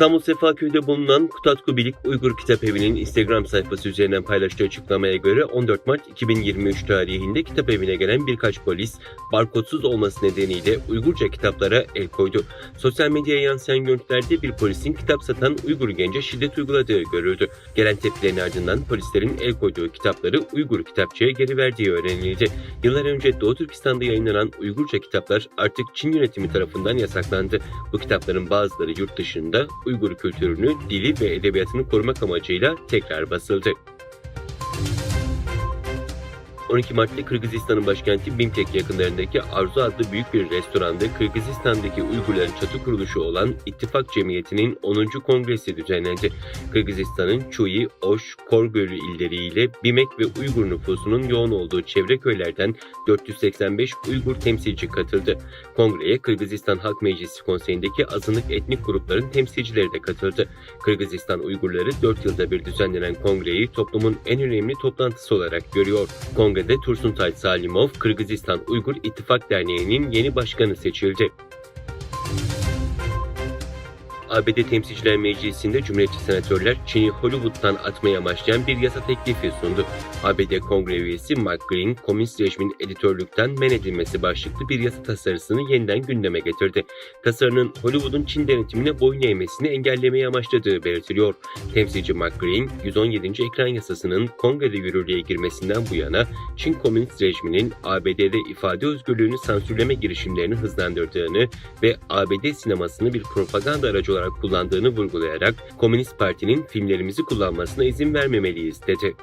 İstanbul Sefaköy'de bulunan Kutatku Bilik Uygur Kitap Evi'nin Instagram sayfası üzerinden paylaştığı açıklamaya göre 14 Mart 2023 tarihinde kitap evine gelen birkaç polis barkodsuz olması nedeniyle Uygurca kitaplara el koydu. Sosyal medyaya yansıyan görüntülerde bir polisin kitap satan Uygur gence şiddet uyguladığı görüldü. Gelen tepkilerin ardından polislerin el koyduğu kitapları Uygur kitapçıya geri verdiği öğrenildi. Yıllar önce Doğu Türkistan'da yayınlanan Uygurca kitaplar artık Çin yönetimi tarafından yasaklandı. Bu kitapların bazıları yurt dışında Uygur kültürünü, dili ve edebiyatını korumak amacıyla tekrar basıldı. 12 Mart'ta Kırgızistan'ın başkenti Bimkek yakınlarındaki Arzu adlı büyük bir restoranda Kırgızistan'daki Uygurların çatı kuruluşu olan İttifak Cemiyeti'nin 10. kongresi düzenlendi. Kırgızistan'ın Çuyi, Oş, Korgölü illeriyle Bimek ve Uygur nüfusunun yoğun olduğu çevre köylerden 485 Uygur temsilci katıldı. Kongreye Kırgızistan Halk Meclisi Konseyi'ndeki azınlık etnik grupların temsilcileri de katıldı. Kırgızistan Uygurları 4 yılda bir düzenlenen kongreyi toplumun en önemli toplantısı olarak görüyor. Kongrede Tursuntay Salimov, Kırgızistan Uygur İttifak Derneği'nin yeni başkanı seçildi. ABD Temsilciler Meclisi'nde Cumhuriyetçi senatörler Çin'i Hollywood'dan atmaya amaçlayan bir yasa teklifi sundu. ABD Kongre üyesi Mark Green, komünist rejimin editörlükten men edilmesi başlıklı bir yasa tasarısını yeniden gündeme getirdi. Tasarının Hollywood'un Çin denetimine boyun eğmesini engellemeyi amaçladığı belirtiliyor. Temsilci Mark Green, 117. ekran yasasının kongrede yürürlüğe girmesinden bu yana Çin komünist rejiminin ABD'de ifade özgürlüğünü sansürleme girişimlerini hızlandırdığını ve ABD sinemasını bir propaganda aracı olarak kullandığını vurgulayarak Komünist Parti'nin filmlerimizi kullanmasına izin vermemeliyiz dedi.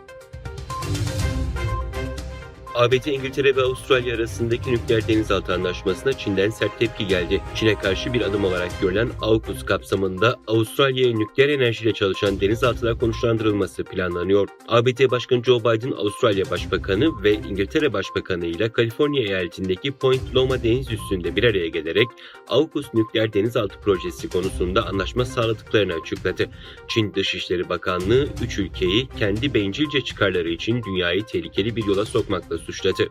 ABD, İngiltere ve Avustralya arasındaki nükleer denizaltı anlaşmasına Çin'den sert tepki geldi. Çin'e karşı bir adım olarak görülen AUKUS kapsamında Avustralya'ya nükleer enerjiyle çalışan denizaltılar konuşlandırılması planlanıyor. ABD Başkanı Joe Biden, Avustralya Başbakanı ve İngiltere Başbakanı ile Kaliforniya eyaletindeki Point Loma deniz üstünde bir araya gelerek AUKUS nükleer denizaltı projesi konusunda anlaşma sağladıklarını açıkladı. Çin Dışişleri Bakanlığı üç ülkeyi kendi bencilce çıkarları için dünyayı tehlikeli bir yola sokmakla suçladı.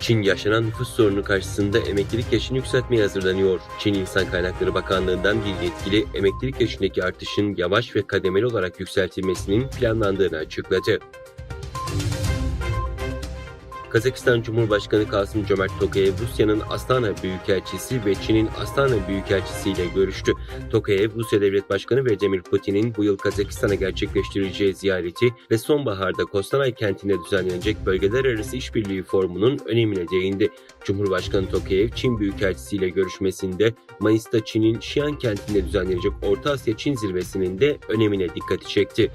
Çin yaşanan nüfus sorunu karşısında emeklilik yaşını yükseltmeye hazırlanıyor. Çin İnsan Kaynakları Bakanlığı'ndan bir yetkili emeklilik yaşındaki artışın yavaş ve kademeli olarak yükseltilmesinin planlandığını açıkladı. Kazakistan Cumhurbaşkanı Kasım Cömert Tokayev Rusya'nın Astana Büyükelçisi ve Çin'in Astana Büyükelçisi ile görüştü. Tokayev, Rusya Devlet Başkanı Vladimir Putin'in bu yıl Kazakistan'a gerçekleştireceği ziyareti ve sonbaharda Kostanay kentinde düzenlenecek bölgeler arası işbirliği forumunun önemine değindi. Cumhurbaşkanı Tokayev, Çin Büyükelçisi ile görüşmesinde Mayıs'ta Çin'in Xi'an kentinde düzenlenecek Orta Asya Çin zirvesinin de önemine dikkati çekti.